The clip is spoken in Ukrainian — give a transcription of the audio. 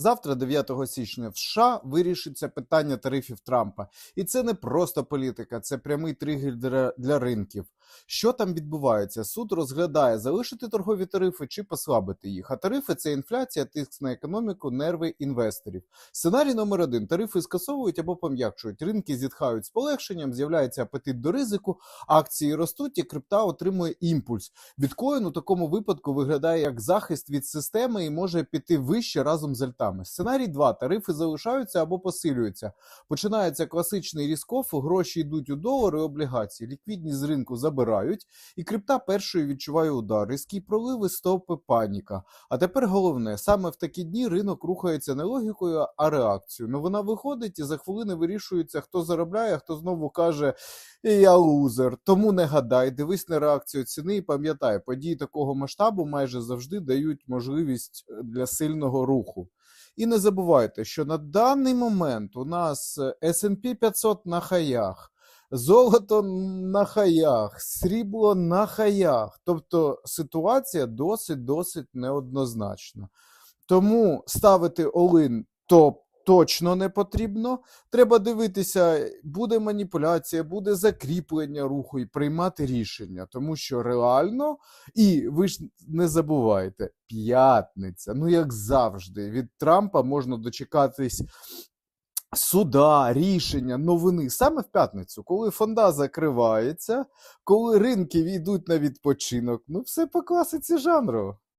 Завтра, 9 січня, в США вирішиться питання тарифів Трампа. І це не просто політика, це прямий тригер для, ринків. Що там відбувається? Суд розглядає залишити торгові тарифи чи послабити їх. А тарифи це інфляція, тиск на економіку, нерви інвесторів. Сценарій номер один: тарифи скасовують або пом'якшують. Ринки зітхають з полегшенням, з'являється апетит до ризику, акції ростуть, і крипта отримує імпульс. Біткоін у такому випадку виглядає як захист від системи і може піти вище разом з альтами. Сценарій 2. тарифи залишаються або посилюються. Починається класичний різкоф, гроші йдуть у долари, облігації, ліквідність з ринку забирають, і крипта першою відчуває удар. Різкі проливи, стопи, паніка. А тепер головне, саме в такі дні ринок рухається не логікою, а реакцією. Ну вона виходить і за хвилини вирішується, хто заробляє, хто знову каже я лузер. Тому не гадай, дивись на реакцію ціни і пам'ятай, події такого масштабу майже завжди дають можливість е, для сильного руху. І не забувайте, що на даний момент у нас е, S&P 500 на хаях, золото на хаях, срібло на хаях. Тобто ситуація досить досить неоднозначна. Тому ставити олин топ точно не потрібно. Треба дивитися, буде маніпуляція, буде закріплення руху і приймати рішення, тому що реально, і ви ж не забувайте, п'ятниця, ну як завжди, від Трампа можна дочекатись. Суда, рішення, новини саме в п'ятницю, коли фонда закривається, коли ринки війдуть на відпочинок. Ну, все по класиці жанру.